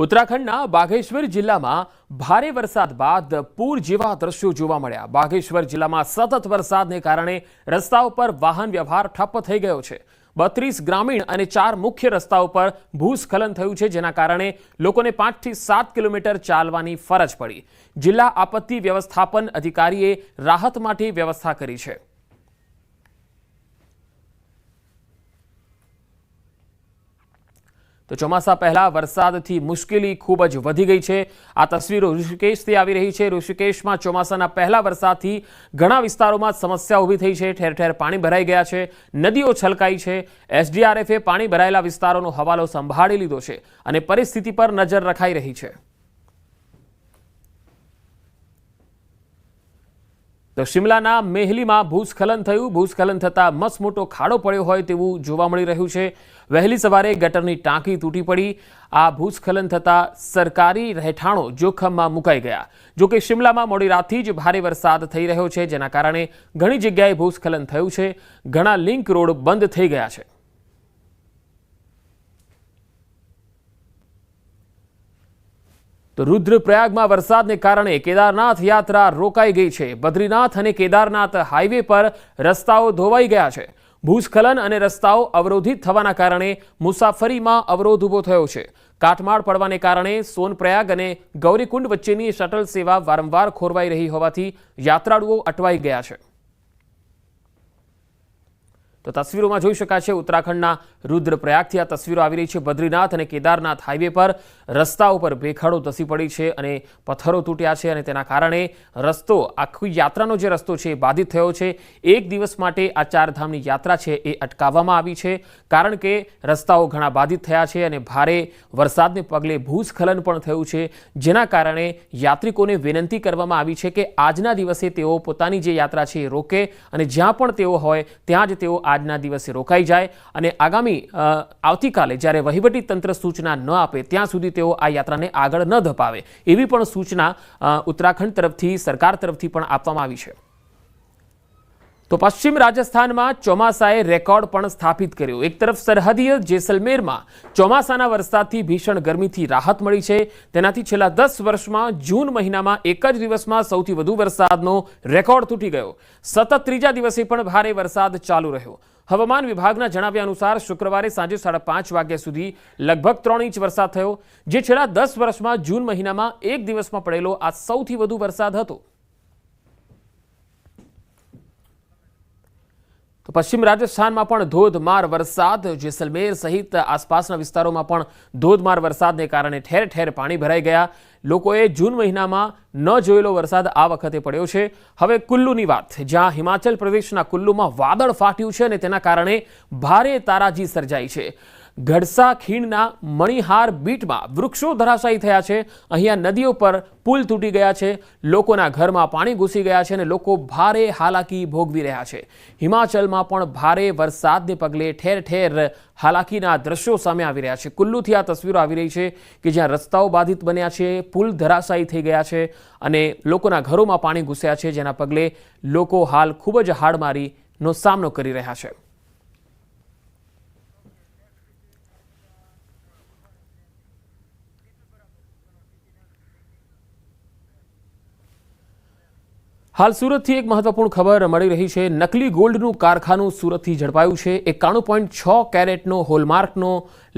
ઉત્તરાખંડના બાગેશ્વર જિલ્લામાં ભારે વરસાદ બાદ પૂર જેવા દ્રશ્યો જોવા મળ્યા. બાગેશ્વર જિલ્લામાં સતત વરસાદને કારણે રસ્તાઓ પર વાહન વ્યવહાર ઠપ્પ થઈ ગયો છે. બત્રીસ ગ્રામીણ અને ચાર મુખ્ય રસ્તાઓ પર ભૂસ્ખલન થયું છે, જેના કારણે લોકોને પાંચથી સાત કિલોમીટર ચાલવાની ફરજ પડી. જિલ્લા આપત્તિ વ્યવસ્થાપન અધિકારીએ રાહત માટે વ્યવસ્થા કરી છે. તો ચોમાસા પહેલા વરસાદથી મુશ્કેલી ખૂબ જ વધી ગઈ છે. આ તસવીરો ઋષિકેશથી આવી રહી છે. ઋષિકેશમાં ચોમાસાના પહેલા વરસાદથી ઘણા વિસ્તારોમાં સમસ્યા ઊભી થઈ છે. ઠેર ઠેર પાણી ભરાઈ ગયા છે. નદીઓ છલકાઈ છે. એસડીઆરએફે પાણી ભરાયેલા વિસ્તારોનો હવાલો સંભાળી લીધો છે અને પરિસ્થિતિ પર નજર રખાઈ રહી છે. તો શિમલાના મેહલીમાં ભૂસ્ખલન થયું. ભૂસ્ખલન થતાં મસમોટો ખાડો પડ્યો હોય તેવું જોવા મળી રહ્યું છે. વહેલી સવારે ગટરની ટાંકી તૂટી પડી. આ ભૂસ્ખલન થતાં સરકારી રહેઠાણો જોખમમાં મુકાઈ ગયા. જોકે શિમલામાં મોડી રાતથી જ ભારે વરસાદ થઈ રહ્યો છે, જેના કારણે ઘણી જગ્યાએ ભૂસ્ખલન થયું છે. ઘણા લિંક રોડ બંધ થઈ ગયા છે. તો રુદ્રપ્રયાગમાં વરસાદને કારણે કેદારનાથ યાત્રા રોકાઈ ગઈ છે. બદ્રીનાથ અને કેદારનાથ હાઈવે પર રસ્તાઓ ધોવાઈ ગયા છે. ભૂસ્ખલન અને રસ્તાઓ અવરોધિત થવાના કારણે મુસાફરીમાં અવરોધ ઊભો થયો છે. કાટમાળ પડવાને કારણે સોનપ્રયાગ અને ગૌરીકુંડ વચ્ચેની શટલ સેવા વારંવાર ખોરવાઈ રહી હોવાથી યાત્રાળુઓ અટવાઈ ગયા છે. તો તસવીરોમાં જોઈ શકાય છે ઉત્તરાખંડના રુદ્રપ્રયાગથી આ તસવીરો આવી રહી છે. બદ્રીનાથ અને કેદારનાથ હાઈવે પર રસ્તા ઉપર ભેખાડો ધસી પડી છે અને પથ્થરો તૂટ્યા છે અને તેના કારણે રસ્તો, આખી યાત્રાનો જે રસ્તો છે એ બાધિત થયો છે. એક દિવસ માટે આ ચારધામની યાત્રા છે એ અટકાવવામાં આવી છે, કારણ કે રસ્તાઓ ઘણા બાધિત થયા છે અને ભારે વરસાદને પગલે ભૂસ્ખલન પણ થયું છે. જેના કારણે યાત્રિકોને વિનંતી કરવામાં આવી છે કે આજના દિવસે તેઓ પોતાની જે યાત્રા છે એ રોકે અને જ્યાં પણ તેઓ હોય, ત્યાં જ તેઓ આજના દિવસે રોકાઈ જાય અને આગામી આવતીકાલે જ્યારે વહીવટી તંત્ર સૂચના ન આપે ત્યાં સુધી તેઓ આ યાત્રાને આગળ ન ધપાવે એવી પણ સૂચના ઉત્તરાખંડ તરફથી, સરકાર તરફથી પણ આપવામાં આવી છે. તો પશ્ચિમ રાજસ્થાનમાં ચોમાસાએ રેકોર્ડ પણ સ્થાપિત કર્યો. એક તરફ સરહદીય જેસલમેરમાં ચોમાસાના વરસાદથી ભીષણ ગરમીથી રાહત મળી છે. તેનાથી છેલ્લા દસ વર્ષમાં જૂન મહિનામાં એક જ દિવસમાં સૌથી વધુ વરસાદનો રેકોર્ડ તૂટી ગયો. સતત ત્રીજા દિવસે પણ ભારે વરસાદ ચાલુ રહ્યો. હવામાન વિભાગના જણાવ્યા અનુસાર શુક્રવારે સાંજે સાડા પાંચ વાગ્યા સુધી લગભગ ત્રણ ઇંચ વરસાદ થયો, જે છેલ્લા દસ વર્ષમાં જૂન મહિનામાં એક દિવસમાં પડેલો આ સૌથી વધુ વરસાદ હતો. પશ્ચિમ રાજસ્થાનમાં પણ ધોધમાર વરસાદ. જેસલમેર સહિત આસપાસના વિસ્તારોમાં પણ ધોધમાર વરસાદને કારણે ઠેર ઠેર પાણી ભરાઈ ગયા. લોકોએ જૂન મહિનામાં ન જોયેલો વરસાદ આ વખતે પડ્યો છે. હવે કુલ્લુની વાત. જ્યાં હિમાચલ પ્રદેશના કુલ્લુમાં વાદળ ફાટ્યું છે અને તેના કારણે ભારે તારાજી સર્જાઈ છે. ગડસા ખીણના મણિહાર બીટમાં વૃક્ષો ધરાશાયી થયા છે. અહીંયા નદીઓ પર પુલ તૂટી ગયા છે. લોકોના ઘરમાં પાણી ઘૂસી ગયા છે અને લોકો ભારે હાલાકી ભોગવી રહ્યા છે. હિમાચલમાં પણ ભારે વરસાદને પગલે ઠેર ઠેર હાલાકીના દ્રશ્યો સામે આવી રહ્યા છે. કુલ્લુથી આ તસવીરો આવી રહી છે કે જ્યાં રસ્તાઓ બાધિત બન્યા છે, પુલ ધરાશાયી થઈ ગયા છે અને લોકોના ઘરોમાં પાણી ઘૂસ્યા છે, જેના પગલે લોકો હાલ ખૂબ જ હાડમારીનો સામનો કરી રહ્યા છે. હાલ સુરતથી એક મહત્વપૂર્ણ ખબર મળી રહી છે. નકલી ગોલ્ડનું કારખાનું સુરતથી ઝડપાયું છે. એકાણું પોઈન્ટ છ કેરેટનો હોલમાર્કનો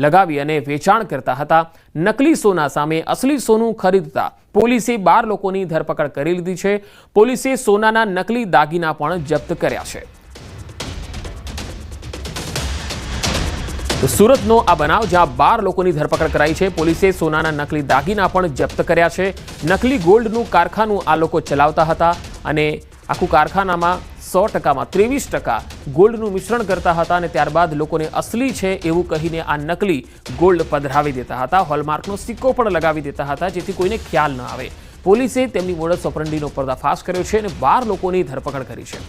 લગાવી અને વેચાણ કરતા હતા. નકલી સોના સામે અસલી સોનું ખરીદતા પોલીસે બાર લોકોની ધરપકડ કરી લીધી છે. પોલીસે સોનાના નકલી દાગીના પણ જપ્ત કર્યા છે. સુરતનો આ બનાવ, જ્યાં બાર લોકોની ધરપકડ કરાઈ છે, પોલીસે સોનાના નકલી દાગીના પણ જપ્ત કર્યા છે. નકલી ગોલ્ડનું કારખાનું આ લોકો ચલાવતા હતા. અને આખું કારખાનામાં સો ટકામાં, ત્રેવીસ ટકા ગોલ્ડનું મિશ્રણ કરતા હતા અને ત્યારબાદ લોકોને અસલી છે એવું કહીને આ નકલી ગોલ્ડ પધરાવી દેતા હતા. હોલમાર્કનો સિક્કો પણ લગાવી દેતા હતા, જેથી કોઈને ખ્યાલ ન આવે. પોલીસે તેમની મોડસ ઓપરંડીનો પર્દાફાશ કર્યો છે અને બાર લોકોની ધરપકડ કરી છે.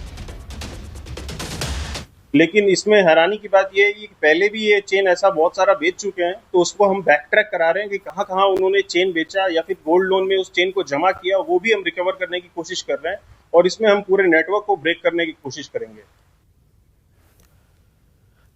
लेकिन इसमें हैरानी की बात यह है कि पहले भी ये चेन ऐसा बहुत सारा बेच चुके हैं तो उसको हम बैक ट्रैक करा रहे हैं कि कहाँ कहाँ उन्होंने चेन बेचा या फिर गोल्ड लोन में उस चेन को जमा किया, वो भी हम रिकवर करने की कोशिश कर रहे हैं और इसमें हम पूरे नेटवर्क को ब्रेक करने की कोशिश करेंगे।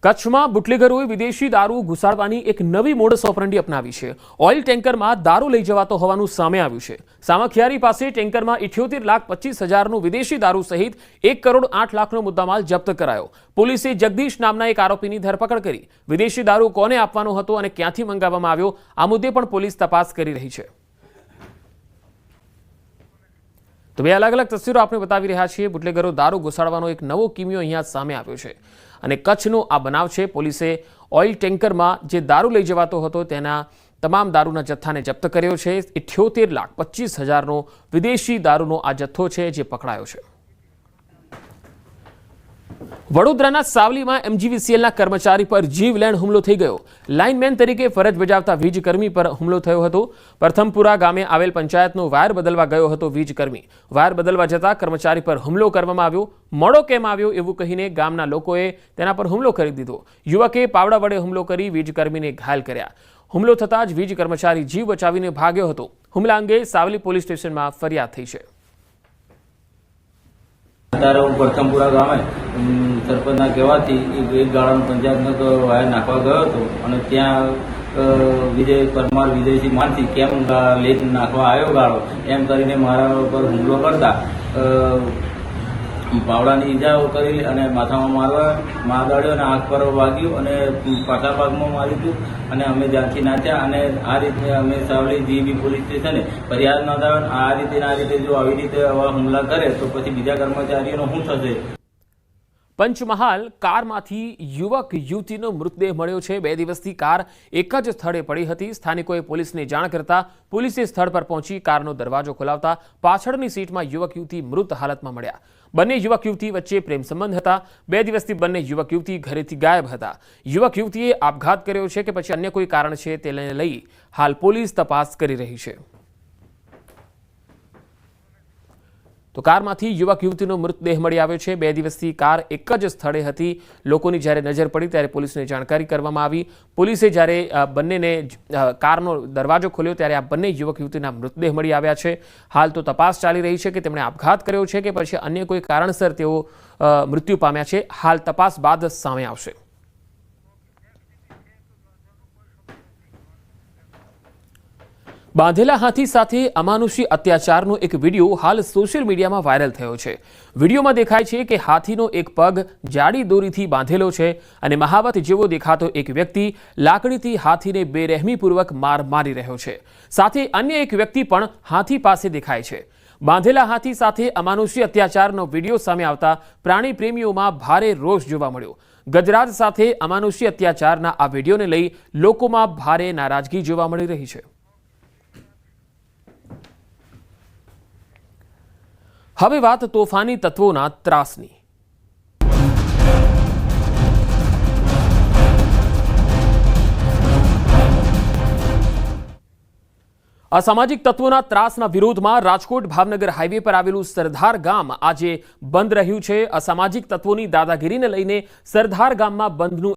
કચ્છમાં બુટલેગરોએ વિદેશી દારૂ ઘુસાડવાની એક નવી મોડસ ઓપરંડી અપનાવી છે. ઓઇલ ટેન્કરમાં દારૂ લઈ જવાતો હોવાનું સામે આવ્યું છે. સામખિયારી પાસે ટેન્કરમાં ઇઠ્યોતેર લાખ પચીસ હજારનું વિદેશી દારૂ સહિત એક કરોડ આઠ લાખનો મુદ્દામાલ જપ્ત કરાયો. પોલીસે જગદીશ નામના એક આરોપીની ધરપકડ કરી. વિદેશી દારૂ કોને આપવાનો હતો અને ક્યાંથી મંગાવવામાં આવ્યો, આ મુદ્દે પણ પોલીસ તપાસ કરી રહી છે. તો બે અલગ અલગ તસવીરો આપણે બતાવી રહ્યા છીએ. બુટલેગરો દારૂ ઘુસાડવાનો એક નવો કિમિયો અહીંયા સામે આવ્યો છે. અને કચ્છનો આ બનાવ છે. પોલીસે ઓઇલ ટેન્કરમાં જે દારૂ લઈ જવાતો હતો તેના તમામ દારૂના જથ્થાને જપ્ત કર્યો છે. ઇઠ્યોતેર લાખ પચીસ હજારનો વિદેશી દારૂનો આ જથ્થો છે જે પકડાયો છે. વડોદરાના સાવલીમાં એમજીવીસીએલના કર્મચારી પર જીવલેણ હુમલો થઈ ગયો. લાઇનમેન તરીકે ફરજ બજાવતા વીજકર્મી પર હુમલો થયો હતો. પ્રથમપુરા ગામે આવેલ પંચાયતનો વાયર બદલવા ગયો હતો વીજકર્મી. વાયર બદલવા જતા કર્મચારી પર હુમલો કરવામાં આવ્યો. મોડો કેમ આવ્યો એવું કહીને ગામના લોકોએ તેના પર હુમલો કરી દીધો. યુવકે પાવડા વડે હુમલો કરી વીજકર્મીને ઘાયલ કર્યા. હુમલો થતાં જ વીજ કર્મચારી જીવ બચાવીને ભાગ્યો હતો. હુમલા અંગે સાવલી પોલીસ સ્ટેશનમાં ફરિયાદ થઈ છે. અત્યારે હું પ્રથમપુરા ગામે સરપંચના કહેવાથી એક ગાળાનો પંચાયતનો વાયર નાખવા ગયો હતો. અને ત્યાં વિજય પરમાર, વિજયસિંહ માનસિંહ કેમ લેટ નાખવા આવ્યો ગાળો? એમ કરીને મારા ઉપર હુમલો કરતા પાવડાની ઈજાઓ કરી અને માથામાં મારવા મારદાડ્યો અને આંખ પર વાગ્યું અને પાછા ભાગમાં માર્યું હતું અને અમે ત્યાંથી નાચ્યા અને આ રીતે અમે સાવલી જીબી પોલીસ સ્ટેશને ફરિયાદ નોંધાવે આ રીતે આ રીતે જો આવી રીતે આવા હુમલા કરે તો પછી બીજા કર્મચારીઓનો શું થશે? પંચમહાલ કારમાંથી યુવક યુવતીનો મૃતદેહ મળ્યો છે. બે દિવસથી કાર એક જ સ્થળે પડી હતી. સ્થાનિકોએ પોલીસને જાણ કરતા પોલીસે સ્થળ પર પહોંચી કારનો દરવાજો ખોલાવતા પાછળની સીટમાં યુવક યુવતી મૃત હાલતમાં મળ્યા. બંને યુવક યુવતી વચ્ચે પ્રેમ સંબંધ હતા. બે દિવસથી બંને યુવક યુવતી ઘરેથી ગાયબ હતા. યુવક યુવતીએ આપઘાત કર્યો છે કે પછી અન્ય કોઈ કારણ છે તેને લઈ હાલ પોલીસ તપાસ કરી રહી છે. તો કારમાંથી યુવક યુવતીનો મૃતદેહ મળી આવ્યો છે. બે દિવસથી કાર એક જ સ્થળે હતી. લોકોની જ્યારે નજર પડી ત્યારે પોલીસને જાણકારી કરવામાં આવી. પોલીસે જ્યારે બંનેને કારનો દરવાજો ખોલ્યો ત્યારે આ બંને યુવક યુવતીના મૃતદેહ મળી આવ્યા છે. હાલ તો તપાસ ચાલી રહી છે કે તેમણે આપઘાત કર્યો છે કે પછી અન્ય કોઈ કારણસર તેઓ મૃત્યુ પામ્યા છે. હાલ તપાસ બાદ સામે આવશે. બાંધેલા હાથી સાથે અમાનુષી અત્યાચારનો એક વીડિયો હાલ સોશિયલ મીડિયામાં વાયરલ થયો છે. વિડીયોમાં દેખાય છે કે હાથીનો એક પગ જાડી દોરીથી બાંધેલો છે અને મહાવત જેવો દેખાતો એક વ્યક્તિ લાકડીથી હાથીને બેરહેમીપૂર્વક માર મારી રહ્યો છે. સાથે અન્ય એક વ્યક્તિ પણ હાથી પાસે દેખાય છે. બાંધેલા હાથી સાથે અમાનુષી અત્યાચારનો વીડિયો સામે આવતા પ્રાણી પ્રેમીઓમાં ભારે રોષ જોવા મળ્યો. ગજરાજ સાથે અમાનુષી અત્યાચારના આ વિડીયોને લઈ લોકોમાં ભારે નારાજગી જોવા મળી રહી છે. હવે વાત તોફાની તત્વોના ત્રાસની. અસામાજિક તત્વોના ત્રાસના વિરોધમાં રાજકોટ ભાવનગર હાઈવે પર આવેલું સરદાર ગામ આજે બંધ રહ્યું છે. અસામાજિક તત્વોની દાદાગીરીને લઈને સરદાર ગામમાં બંધનું